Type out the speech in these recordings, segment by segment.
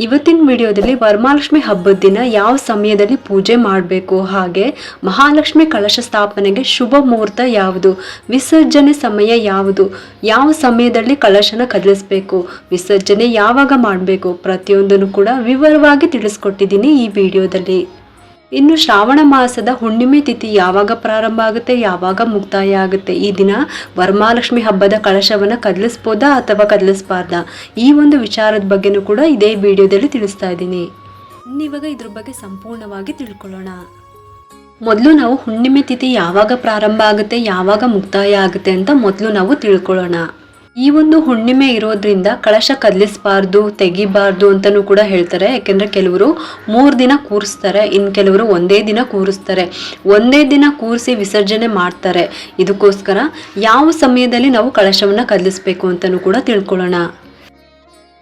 ಇವತ್ತಿನ ವಿಡಿಯೋದಲ್ಲಿ ವರಮಹಾಲಕ್ಷ್ಮಿ ಹಬ್ಬದ ದಿನ ಯಾವ ಸಮಯದಲ್ಲಿ ಪೂಜೆ ಮಾಡಬೇಕು? ಹಾಗೆ ಮಹಾಲಕ್ಷ್ಮಿ ಕಲಶ ಸ್ಥಾಪನೆಗೆ ಶುಭ ಮುಹೂರ್ತ ಯಾವುದು? ವಿಸರ್ಜನೆ ಸಮಯ ಯಾವುದು? ಯಾವ ಸಮಯದಲ್ಲಿ ಕಲಶನ ಕದಲಿಸಬೇಕು? ವಿಸರ್ಜನೆ ಯಾವಾಗ ಮಾಡಬೇಕು? ಪ್ರತಿಯೊಂದನ್ನು ಕೂಡ ವಿವರವಾಗಿ ತಿಳಿಸ್ಕೊಟ್ಟಿದ್ದೀನಿ ಈ ವಿಡಿಯೋದಲ್ಲಿ. ಇನ್ನು ಶ್ರಾವಣ ಮಾಸದ ಹುಣ್ಣಿಮೆ ತಿಥಿ ಯಾವಾಗ ಪ್ರಾರಂಭ ಆಗುತ್ತೆ, ಯಾವಾಗ ಮುಕ್ತಾಯ ಆಗುತ್ತೆ? ಈ ದಿನ ವರಮಹಾಲಕ್ಷ್ಮಿ ಹಬ್ಬದ ಕಳಶವನ್ನು ಕದಲಿಸ್ಬೋದಾ ಅಥವಾ ಕದಲಿಸ್ಬಾರ್ದಾ? ಈ ಒಂದು ವಿಚಾರದ ಬಗ್ಗೆನೂ ಕೂಡ ಇದೇ ವಿಡಿಯೋದಲ್ಲಿ ತಿಳಿಸ್ತಾ ಇದ್ದೀನಿ. ಇನ್ನಿವಾಗ ಇದ್ರ ಬಗ್ಗೆ ಸಂಪೂರ್ಣವಾಗಿ ತಿಳ್ಕೊಳ್ಳೋಣ. ಮೊದಲು ನಾವು ಹುಣ್ಣಿಮೆ ತಿಥಿ ಯಾವಾಗ ಪ್ರಾರಂಭ ಆಗುತ್ತೆ, ಯಾವಾಗ ಮುಕ್ತಾಯ ಆಗುತ್ತೆ ಅಂತ ಮೊದಲು ನಾವು ತಿಳ್ಕೊಳ್ಳೋಣ. ಈ ಒಂದು ಹುಣ್ಣಿಮೆ ಇರೋದ್ರಿಂದ ಕಳಶ ಕದಲಿಸಬಾರ್ದು, ತೆಗಿಬಾರ್ದು ಅಂತಲೂ ಕೂಡ ಹೇಳ್ತಾರೆ. ಯಾಕೆಂದರೆ ಕೆಲವರು ಮೂರು ದಿನ ಕೂರಿಸ್ತಾರೆ ಇನ್ನು ಕೆಲವರು ಒಂದೇ ದಿನ ಕೂರಿಸ್ತಾರೆ. ಒಂದೇ ದಿನ ಕೂರಿಸಿ ವಿಸರ್ಜನೆ ಮಾಡ್ತಾರೆ. ಇದಕ್ಕೋಸ್ಕರ ಯಾವ ಸಮಯದಲ್ಲಿ ನಾವು ಕಳಶವನ್ನು ಕದಲಿಸ್ಬೇಕು ಅಂತಲೂ ಕೂಡ ತಿಳ್ಕೊಳ್ಳೋಣ.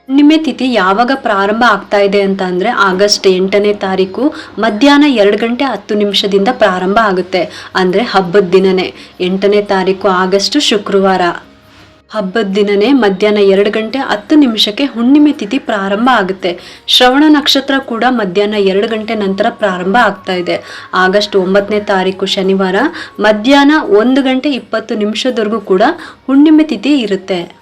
ಹುಣ್ಣಿಮೆ ತಿಥಿ ಯಾವಾಗ ಪ್ರಾರಂಭ ಆಗ್ತಾ ಇದೆ ಅಂತ ಅಂದರೆ ಆಗಸ್ಟ್ ಎಂಟನೇ ತಾರೀಕು ಮಧ್ಯಾಹ್ನ ಎರಡು ಗಂಟೆ ಹತ್ತು ನಿಮಿಷದಿಂದ ಪ್ರಾರಂಭ ಆಗುತ್ತೆ. ಅಂದ್ರೆ ಹಬ್ಬದ ದಿನನೇ. ಎಂಟನೇ ತಾರೀಕು ಆಗಸ್ಟ್ ಶುಕ್ರವಾರ. ಹಬ್ಬದ ದಿನನೇ ಮಧ್ಯಾಹ್ನ ಎರಡು ಗಂಟೆ ಹತ್ತು ನಿಮಿಷಕ್ಕೆ ಹುಣ್ಣಿಮೆ ತಿಥಿ ಪ್ರಾರಂಭ ಆಗುತ್ತೆ. ಶ್ರವಣ ನಕ್ಷತ್ರ ಕೂಡ ಮಧ್ಯಾಹ್ನ ಎರಡು ಗಂಟೆ ನಂತರ ಪ್ರಾರಂಭ ಆಗ್ತಾ ಇದೆ. ಆಗಸ್ಟ್ ಒಂಬತ್ತನೇ ತಾರೀಕು ಶನಿವಾರ ಮಧ್ಯಾಹ್ನ ಒಂದು ಗಂಟೆ ಇಪ್ಪತ್ತು ನಿಮಿಷದವರೆಗೂ ಕೂಡ ಹುಣ್ಣಿಮೆ ತಿಥಿ ಇರುತ್ತೆ.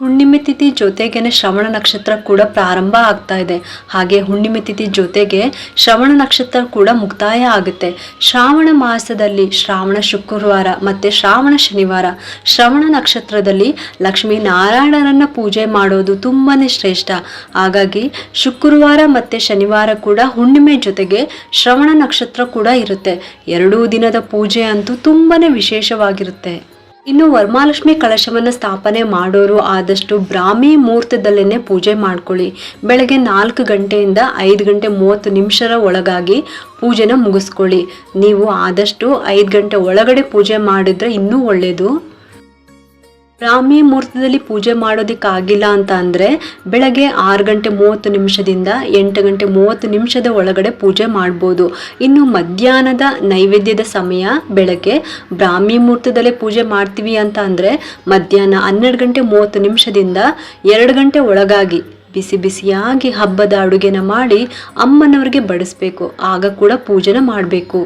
ಹುಣ್ಣಿಮೆ ತಿಥಿ ಜೊತೆಗೇನೆ ಶ್ರವಣ ನಕ್ಷತ್ರ ಕೂಡ ಪ್ರಾರಂಭ ಆಗ್ತಾ ಇದೆ. ಹಾಗೆ ಹುಣ್ಣಿಮೆ ತಿಥಿ ಜೊತೆಗೆ ಶ್ರವಣ ನಕ್ಷತ್ರ ಕೂಡ ಮುಕ್ತಾಯ ಆಗುತ್ತೆ. ಶ್ರಾವಣ ಮಾಸದಲ್ಲಿ ಶ್ರಾವಣ ಶುಕ್ರವಾರ ಮತ್ತೆ ಶ್ರಾವಣ ಶನಿವಾರ ಶ್ರವಣ ನಕ್ಷತ್ರದಲ್ಲಿ ಲಕ್ಷ್ಮೀ ನಾರಾಯಣರನ್ನ ಪೂಜೆ ಮಾಡೋದು ತುಂಬಾನೇ ಶ್ರೇಷ್ಠ. ಹಾಗಾಗಿ ಶುಕ್ರವಾರ ಮತ್ತೆ ಶನಿವಾರ ಕೂಡ ಹುಣ್ಣಿಮೆ ಜೊತೆಗೆ ಶ್ರವಣ ನಕ್ಷತ್ರ ಕೂಡ ಇರುತ್ತೆ. ಎರಡೂ ದಿನದ ಪೂಜೆ ಅಂತೂ ತುಂಬಾನೇ ವಿಶೇಷವಾಗಿರುತ್ತೆ. ಇನ್ನು ವರಮಹಾಲಕ್ಷ್ಮಿ ಕಳಶವನ್ನು ಸ್ಥಾಪನೆ ಮಾಡೋರು ಆದಷ್ಟು ಬ್ರಾಹ್ಮಿ ಮುಹೂರ್ತದಲ್ಲೇನೆ ಪೂಜೆ ಮಾಡ್ಕೊಳ್ಳಿ. ಬೆಳಗ್ಗೆ ನಾಲ್ಕು ಗಂಟೆಯಿಂದ ಐದು ಗಂಟೆ ಮೂವತ್ತು ನಿಮಿಷರ ಒಳಗಾಗಿ ಪೂಜೆನ ಮುಗಿಸ್ಕೊಳ್ಳಿ. ನೀವು ಆದಷ್ಟು ಐದು ಗಂಟೆ ಒಳಗಡೆ ಪೂಜೆ ಮಾಡಿದ್ರೆ ಇನ್ನೂ ಒಳ್ಳೆಯದು ಬ್ರಾಹ್ಮಿ ಮುಹೂರ್ತದಲ್ಲಿ ಪೂಜೆ ಮಾಡೋದಕ್ಕಾಗಿಲ್ಲ ಅಂತ ಅಂದರೆ ಬೆಳಗ್ಗೆ ಆರು ಗಂಟೆ ಮೂವತ್ತು ನಿಮಿಷದಿಂದ ಎಂಟು ಗಂಟೆ ಮೂವತ್ತು ನಿಮಿಷದ ಒಳಗಡೆ ಪೂಜೆ ಮಾಡ್ಬೋದು. ಇನ್ನು ಮಧ್ಯಾಹ್ನದ ನೈವೇದ್ಯದ ಸಮಯ ಬೆಳಗ್ಗೆ ಬ್ರಾಹ್ಮಿ ಮುಹೂರ್ತದಲ್ಲೇ ಪೂಜೆ ಮಾಡ್ತೀವಿ ಅಂತ ಅಂದರೆ ಮಧ್ಯಾಹ್ನ ಹನ್ನೆರಡು ಗಂಟೆ ಮೂವತ್ತು ನಿಮಿಷದಿಂದ ಎರಡು ಗಂಟೆ ಒಳಗಾಗಿ ಬಿಸಿ ಬಿಸಿಯಾಗಿ ಹಬ್ಬದ ಅಡುಗೆನ ಮಾಡಿ ಅಮ್ಮನವ್ರಿಗೆ ಬಡಿಸ್ಬೇಕು. ಆಗ ಕೂಡ ಪೂಜೆನ ಮಾಡಬೇಕು.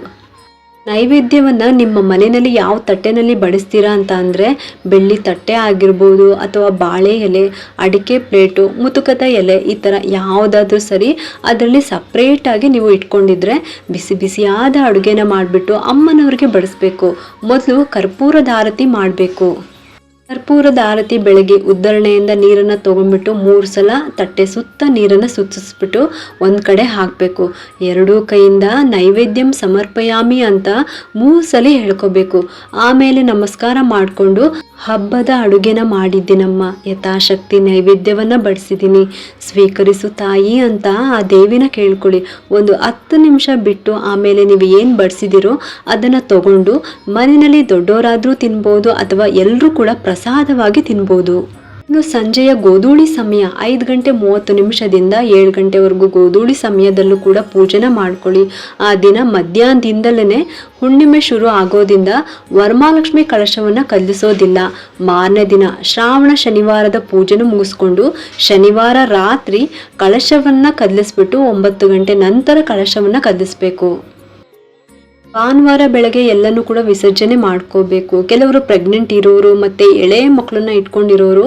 ನೈವೇದ್ಯವನ್ನು ನಿಮ್ಮ ಮನೆಯಲ್ಲಿ ಯಾವ ತಟ್ಟೆನಲ್ಲಿ ಬಡಿಸ್ತೀರಾ ಅಂತ ಅಂದರೆ ಬೆಳ್ಳಿ ತಟ್ಟೆ ಆಗಿರ್ಬೋದು ಅಥವಾ ಬಾಳೆ ಎಲೆ, ಅಡಿಕೆ ಪ್ಲೇಟು ಮುತುಕದ ಎಲೆ ಈ ಥರ ಯಾವುದಾದ್ರೂ ಸರಿ ಅದರಲ್ಲಿ ಸಪ್ರೇಟಾಗಿ ನೀವು ಇಟ್ಕೊಂಡಿದ್ರೆ ಬಿಸಿ ಬಿಸಿಯಾದ ಅಡುಗೆನ ಮಾಡಿಬಿಟ್ಟು ಅಮ್ಮನವ್ರಿಗೆ ಬಡಿಸ್ಬೇಕು. ಮೊದಲು ಕರ್ಪೂರದ ಆರತಿ ಮಾಡಬೇಕು. ಕರ್ಪೂರದ ಆರತಿ ಬೆಳಗ್ಗೆ ಉದ್ದರಣೆಯಿಂದ ನೀರನ್ನು ತೊಗೊಂಡ್ಬಿಟ್ಟು ಮೂರು ಸಲ ತಟ್ಟೆ ಸುತ್ತ ನೀರನ್ನು ಸುತ್ತಿಸ್ಬಿಟ್ಟು ಒಂದು ಕಡೆ ಹಾಕಬೇಕು. ಎರಡೂ ಕೈಯಿಂದ ನೈವೇದ್ಯಂ ಸಮರ್ಪಯಾಮಿ ಅಂತ ಮೂರು ಸಲ ಹೇಳ್ಕೋಬೇಕು. ಆಮೇಲೆ ನಮಸ್ಕಾರ ಮಾಡಿಕೊಂಡು ಹಬ್ಬದ ಅಡುಗೆನ ಮಾಡಿದ್ದೀನಮ್ಮ. ಯಥಾಶಕ್ತಿ ನೈವೇದ್ಯವನ್ನು ಬಡಿಸಿದ್ದೀನಿ. ಸ್ವೀಕರಿಸು ತಾಯಿ ಅಂತ ಆ ದೇವಿನ ಕೇಳ್ಕೊಳ್ಳಿ. ಒಂದು ಹತ್ತು ನಿಮಿಷ ಬಿಟ್ಟು ಆಮೇಲೆ ನೀವು ಏನು ಬಡಿಸಿದಿರೋ ಅದನ್ನು ತಗೊಂಡು ಮನೆಯಲ್ಲಿ ದೊಡ್ಡವರಾದರೂ ತಿನ್ಬೋದು ಅಥವಾ ಎಲ್ಲರೂ ಕೂಡ ಪ್ರಸಾದವಾಗಿ ತಿನ್ಬೋದು. ಇನ್ನು ಸಂಜೆಯ ಗೋಧೂಳಿ ಸಮಯ ಐದು ಗಂಟೆ ಮೂವತ್ತು ನಿಮಿಷದಿಂದ ಏಳು ಗಂಟೆವರೆಗೂ ಗೋಧೂಳಿ ಸಮಯದಲ್ಲೂ ಕೂಡ ಪೂಜೆನ ಮಾಡ್ಕೊಳ್ಳಿ. ಆ ದಿನ ಮಧ್ಯಾಹ್ನದಿಂದಲೇ ಹುಣ್ಣಿಮೆ ಶುರು ಆಗೋದಿಂದ ವರ್ಮಾಲಕ್ಷ್ಮಿ ಕಳಶವನ್ನು ಕಲ್ಲಿಸೋದಿಲ್ಲ. ಮಾರನೇ ದಿನ ಶ್ರಾವಣ ಶನಿವಾರದ ಪೂಜೆನೂ ಮುಗಿಸ್ಕೊಂಡು ಶನಿವಾರ ರಾತ್ರಿ ಕಳಶವನ್ನು ಕದಲಿಸ್ಬಿಟ್ಟು ಒಂಬತ್ತು ಗಂಟೆ ನಂತರ ಕಳಶವನ್ನು ಕದಲಿಸ್ಬೇಕು ಭಾನುವಾರ ಬೆಳಗ್ಗೆ ಎಲ್ಲನೂ ಕೂಡ ವಿಸರ್ಜನೆ ಮಾಡ್ಕೋಬೇಕು. ಕೆಲವರು ಪ್ರೆಗ್ನೆಂಟ್ ಇರೋರು ಮತ್ತು ಎಳೆ ಮಕ್ಕಳನ್ನ ಇಟ್ಕೊಂಡಿರೋರು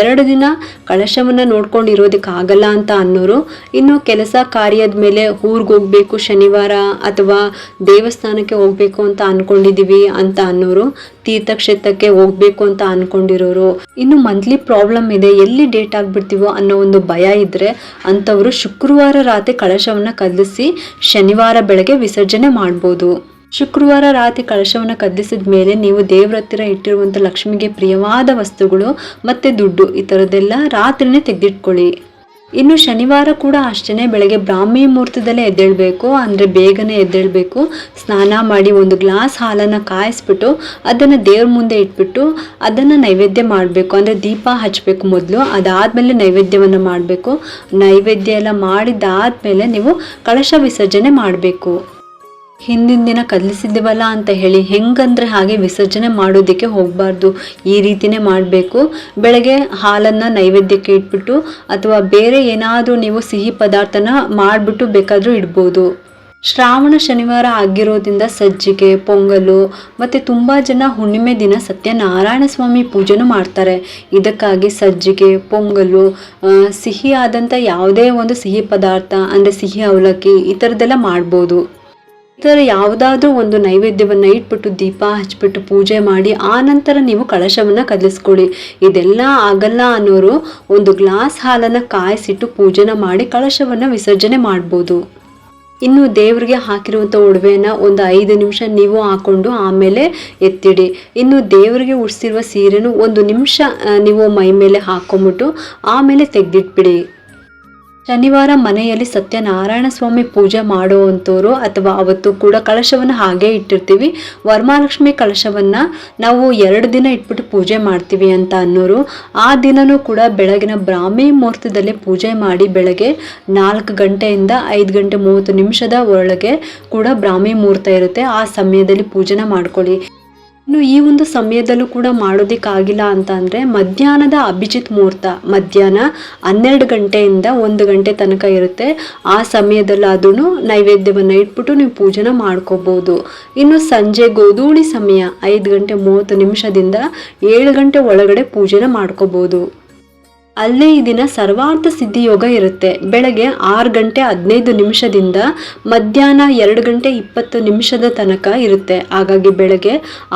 ಎರಡು ದಿನ ಕಳಶವನ್ನು ನೋಡ್ಕೊಂಡಿರೋದಕ್ಕಾಗಲ್ಲ ಅಂತ ಅನ್ನೋರು, ಇನ್ನು ಕೆಲಸ ಕಾರ್ಯದ ಮೇಲೆ ಊರಿಗೆ ಹೋಗಬೇಕು ಶನಿವಾರ ಅಥವಾ ದೇವಸ್ಥಾನಕ್ಕೆ ಹೋಗಬೇಕು ಅಂತ ಅಂದ್ಕೊಂಡಿದ್ದೀವಿ ಅಂತ ಅನ್ನೋರು ತೀರ್ಥಕ್ಷೇತ್ರಕ್ಕೆ ಹೋಗ್ಬೇಕು ಅಂತ ಅನ್ಕೊಂಡಿರೋರು. ಇನ್ನು ಮಂತ್ಲಿ ಪ್ರಾಬ್ಲಮ್ ಇದೆ, ಎಲ್ಲಿ ಡೇಟ್ ಆಗ್ಬಿಡ್ತೀವೋ ಅನ್ನೋ ಒಂದು ಭಯ ಇದ್ರೆ ಅಂಥವರು ಶುಕ್ರವಾರ ರಾತ್ರಿ ಕಳಶವನ್ನ ಕದಲಿಸಿ ಶನಿವಾರ ಬೆಳಗ್ಗೆ ವಿಸರ್ಜನೆ ಮಾಡ್ಬೋದು. ಶುಕ್ರವಾರ ರಾತ್ರಿ ಕಳಶವನ್ನು ಕದ್ದಿಸಿದ ಮೇಲೆ ನೀವು ದೇವ್ರ ಹತ್ತಿರ ಇಟ್ಟಿರುವಂಥ ಲಕ್ಷ್ಮಿಗೆ ಪ್ರಿಯವಾದ ವಸ್ತುಗಳು ಮತ್ತು ದುಡ್ಡು ಈ ಥರದ್ದೆಲ್ಲ ರಾತ್ರಿನೇ ತೆಗೆದಿಟ್ಕೊಳ್ಳಿ. ಇನ್ನು ಶನಿವಾರ ಕೂಡ ಅಷ್ಟೇ ಬೆಳಗ್ಗೆ ಬ್ರಾಹ್ಮಿ ಮುಹೂರ್ತದಲ್ಲೇ ಎದ್ದೇಳಬೇಕು, ಅಂದರೆ ಬೇಗನೆ ಎದ್ದೇಳಬೇಕು. ಸ್ನಾನ ಮಾಡಿ ಒಂದು ಗ್ಲಾಸ್ ಹಾಲನ್ನು ಕಾಯಿಸ್ಬಿಟ್ಟು, ಅದನ್ನು ದೇವ್ರ ಮುಂದೆ ಇಟ್ಬಿಟ್ಟು, ಅದನ್ನು ನೈವೇದ್ಯ ಮಾಡಬೇಕು. ಅಂದರೆ ದೀಪ ಹಚ್ಚಬೇಕು ಮೊದಲು, ಅದಾದಮೇಲೆ ನೈವೇದ್ಯವನ್ನು ಮಾಡಬೇಕು. ನೈವೇದ್ಯ ಎಲ್ಲ ಮಾಡಿದ್ದಾದಮೇಲೆ ನೀವು ಕಳಶ ವಿಸರ್ಜನೆ ಮಾಡಬೇಕು. ಹಿಂದಿನ ದಿನ ಕದಲಿಸಿದ್ದೀವಲ್ಲ ಅಂತ ಹೇಳಿ ಹೆಂಗಂದ್ರೆ ಹಾಗೆ ವಿಸರ್ಜನೆ ಮಾಡೋದಕ್ಕೆ ಹೋಗಬಾರ್ದು. ಈ ರೀತಿನೇ ಮಾಡಬೇಕು. ಬೆಳಗ್ಗೆ ಹಾಲನ್ನು ನೈವೇದ್ಯಕ್ಕೆ ಇಟ್ಬಿಟ್ಟು ಅಥವಾ ಬೇರೆ ಏನಾದರೂ ನೀವು ಸಿಹಿ ಪದಾರ್ಥನ ಮಾಡಿಬಿಟ್ಟು ಬೇಕಾದರೂ ಇಡ್ಬೋದು. ಶ್ರಾವಣ ಶನಿವಾರ ಆಗಿರೋದ್ರಿಂದ ಸಜ್ಜಿಗೆ, ಪೊಂಗಲು ಮತ್ತು ತುಂಬ ಜನ ಹುಣ್ಣಿಮೆ ದಿನ ಸತ್ಯನಾರಾಯಣ ಸ್ವಾಮಿ ಪೂಜೆನೂ ಮಾಡ್ತಾರೆ. ಇದಕ್ಕಾಗಿ ಸಜ್ಜಿಗೆ, ಪೊಂಗಲು ಸಿಹಿಯಾದಂಥ ಯಾವುದೇ ಒಂದು ಸಿಹಿ ಪದಾರ್ಥ, ಅಂದರೆ ಸಿಹಿ ಅವಲಕ್ಕಿ ಈ ಥರದ್ದೆಲ್ಲ ಮಾಡ್ಬೋದು. ಥರ ಯಾವುದಾದ್ರೂ ಒಂದು ನೈವೇದ್ಯವನ್ನು ಇಟ್ಬಿಟ್ಟು ದೀಪ ಹಚ್ಬಿಟ್ಟು ಪೂಜೆ ಮಾಡಿ, ಆ ನಂತರ ನೀವು ಕಳಶವನ್ನು ಕದಲಿಸ್ಕೊಳ್ಳಿ. ಇದೆಲ್ಲ ಆಗಲ್ಲ ಅನ್ನೋರು ಒಂದು ಗ್ಲಾಸ್ ಹಾಲನ್ನು ಕಾಯಿಸಿಟ್ಟು ಪೂಜೆನ ಮಾಡಿ ಕಳಶವನ್ನು ವಿಸರ್ಜನೆ ಮಾಡ್ಬೋದು. ಇನ್ನು ದೇವರಿಗೆ ಹಾಕಿರುವಂಥ ಒಡವೆನ ಒಂದು ಐದು ನಿಮಿಷ ನೀವು ಹಾಕೊಂಡು ಆಮೇಲೆ ಎತ್ತಿಡಿ. ಇನ್ನು ದೇವರಿಗೆ ಉಡಿಸಿರುವ ಸೀರೆನೂ ಒಂದು ನಿಮಿಷ ನೀವು ಮೈ ಮೇಲೆ ಹಾಕೊಂಬಿಟ್ಟು ಆಮೇಲೆ ತೆಗೆದಿಟ್ಬಿಡಿ. ಶನಿವಾರ ಮನೆಯಲ್ಲಿ ಸತ್ಯನಾರಾಯಣ ಸ್ವಾಮಿ ಪೂಜೆ ಮಾಡುವಂಥವ್ರು ಅಥವಾ ಅವತ್ತು ಕೂಡ ಕಳಶವನ್ನು ಹಾಗೆ ಇಟ್ಟಿರ್ತೀವಿ. ವರಮಹಾಲಕ್ಷ್ಮಿ ಕಳಶವನ್ನು ನಾವು ಎರಡು ದಿನ ಇಟ್ಬಿಟ್ಟು ಪೂಜೆ ಮಾಡ್ತೀವಿ ಅಂತ ಅನ್ನೋರು. ಆ ದಿನನೂ ಕೂಡ ಬೆಳಗಿನ ಬ್ರಾಹ್ಮಿ ಮುಹೂರ್ತದಲ್ಲಿ ಪೂಜೆ ಮಾಡಿ ಬೆಳಗ್ಗೆ ನಾಲ್ಕು ಗಂಟೆಯಿಂದ ಐದು ಗಂಟೆ ಮೂವತ್ತು ನಿಮಿಷದ ಒಳಗೆ ಕೂಡ ಬ್ರಾಹ್ಮಿ ಮುಹೂರ್ತ ಇರುತ್ತೆ. ಆ ಸಮಯದಲ್ಲಿ ಪೂಜೆನ ಮಾಡ್ಕೊಳ್ಳಿ. ಇನ್ನು ಈ ಒಂದು ಸಮಯದಲ್ಲೂ ಕೂಡ ಮಾಡೋದಕ್ಕಾಗಿಲ್ಲ ಅಂತ ಅಂದರೆ ಮಧ್ಯಾಹ್ನದ ಅಭಿಜಿತ್ ಮುಹೂರ್ತ. ಮಧ್ಯಾಹ್ನ ಹನ್ನೆರಡು ಗಂಟೆಯಿಂದ ಒಂದು ಗಂಟೆ ತನಕ ಇರುತ್ತೆ. ಆ ಸಮಯದಲ್ಲಾದ್ರೂ ನೈವೇದ್ಯವನ್ನು ಇಟ್ಬಿಟ್ಟು ನೀವು ಪೂಜೆನ ಮಾಡ್ಕೋಬೋದು. ಇನ್ನು ಸಂಜೆ ಗೋಧೂಳಿ ಸಮಯ, ಐದು ಗಂಟೆ ಮೂವತ್ತು ನಿಮಿಷದಿಂದ ಏಳು ಗಂಟೆ ಒಳಗಡೆ ಪೂಜೆನ ಮಾಡ್ಕೋಬೋದು. ಅಲ್ಲೇ ಈ ದಿನ ಸರ್ವಾರ್ಥ ಸಿದ್ಧಿ ಯೋಗ ಇರುತ್ತೆ. ಬೆಳಗ್ಗೆ ಆರು ಗಂಟೆ ಹದಿನೈದು ನಿಮಿಷದಿಂದ ಮಧ್ಯಾಹ್ನ ಎರಡು ಗಂಟೆ ಇಪ್ಪತ್ತು ನಿಮಿಷದ ತನಕ ಇರುತ್ತೆ. ಹಾಗಾಗಿ ಬೆಳಗ್ಗೆ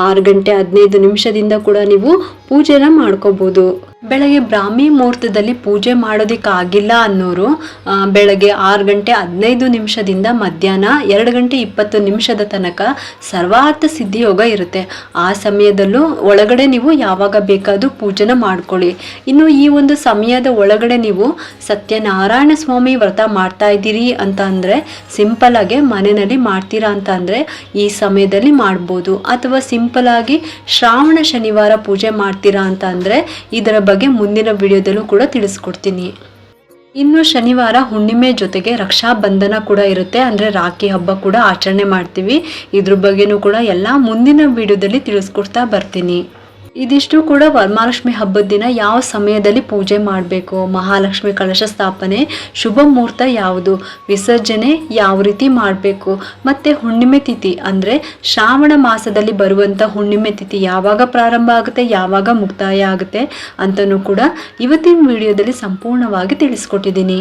ಆರು ಗಂಟೆ ಹದಿನೈದು ನಿಮಿಷದಿಂದ ಕೂಡ ನೀವು ಪೂಜೆನ ಮಾಡ್ಕೋಬೋದು. ಬೆಳಗ್ಗೆ ಬ್ರಾಹ್ಮಿ ಮುಹೂರ್ತದಲ್ಲಿ ಪೂಜೆ ಮಾಡೋದಕ್ಕಾಗಿಲ್ಲ ಅನ್ನೋರು ಬೆಳಗ್ಗೆ ಆರು ಗಂಟೆ ಹದಿನೈದು ನಿಮಿಷದಿಂದ ಮಧ್ಯಾಹ್ನ ಎರಡು ಗಂಟೆ ಇಪ್ಪತ್ತು ನಿಮಿಷದ ತನಕ ಸರ್ವಾರ್ಥ ಸಿದ್ಧಿಯೋಗ ಇರುತ್ತೆ. ಆ ಸಮಯದಲ್ಲೂ ಒಳಗಡೆ ನೀವು ಯಾವಾಗ ಬೇಕಾದರೂ ಪೂಜೆನ ಮಾಡ್ಕೊಳ್ಳಿ. ಇನ್ನು ಈ ಒಂದು ಸಮಯದ ಒಳಗಡೆ ನೀವು ಸತ್ಯನಾರಾಯಣ ಸ್ವಾಮಿ ವ್ರತ ಮಾಡ್ತಾ ಇದ್ದೀರಿ ಅಂತ ಅಂದರೆ ಸಿಂಪಲ್ ಆಗಿ ಮನೆಯಲ್ಲಿ ಮಾಡ್ತೀರಾ ಅಂತ ಅಂದರೆ ಈ ಸಮಯದಲ್ಲಿ ಮಾಡ್ಬೋದು. ಅಥವಾ ಸಿಂಪಲಾಗಿ ಶ್ರಾವಣ ಶನಿವಾರ ಪೂಜೆ ಮಾಡ್ತೀರಾ ಅಂತ ಅಂದರೆ ಇದರ ಬಗ್ಗೆ ಮುಂದಿನ ವಿಡಿಯೋದಲ್ಲೂ ಕೂಡ ತಿಳಿಸ್ಕೊಡ್ತೀನಿ. ಇನ್ನು ಶನಿವಾರ ಹುಣ್ಣಿಮೆ ಜೊತೆಗೆ ರಕ್ಷಾಬಂಧನ ಕೂಡ ಇರುತ್ತೆ, ಅಂದರೆ ರಾಖಿ ಹಬ್ಬ ಕೂಡ ಆಚರಣೆ ಮಾಡ್ತೀವಿ. ಇದ್ರ ಬಗ್ಗೆನೂ ಕೂಡ ಎಲ್ಲ ಮುಂದಿನ ವಿಡಿಯೋದಲ್ಲಿ ತಿಳಿಸ್ಕೊಡ್ತಾ ಬರ್ತೀನಿ. ಇದಿಷ್ಟು ಕೂಡ ವರಮಹಾಲಕ್ಷ್ಮಿ ಹಬ್ಬದ ದಿನ ಯಾವ ಸಮಯದಲ್ಲಿ ಪೂಜೆ ಮಾಡಬೇಕು? ಮಹಾಲಕ್ಷ್ಮಿ ಕಳಶ ಸ್ಥಾಪನೆ, ಶುಭ ಮುಹೂರ್ತ ಯಾವುದು? ವಿಸರ್ಜನೆ ಯಾವ ರೀತಿ ಮಾಡಬೇಕು? ಮತ್ತು ಹುಣ್ಣಿಮೆ ತಿಥಿ ಅಂದರೆ ಶ್ರಾವಣ ಮಾಸದಲ್ಲಿ ಬರುವಂಥ ಹುಣ್ಣಿಮೆ ತಿಥಿ ಯಾವಾಗ ಪ್ರಾರಂಭ ಆಗುತ್ತೆ, ಯಾವಾಗ ಮುಕ್ತಾಯ ಆಗುತ್ತೆ ಅಂತಲೂ ಕೂಡ ಇವತ್ತಿನ ವಿಡಿಯೋದಲ್ಲಿ ಸಂಪೂರ್ಣವಾಗಿ ತಿಳಿಸ್ಕೊಟ್ಟಿದ್ದೀನಿ.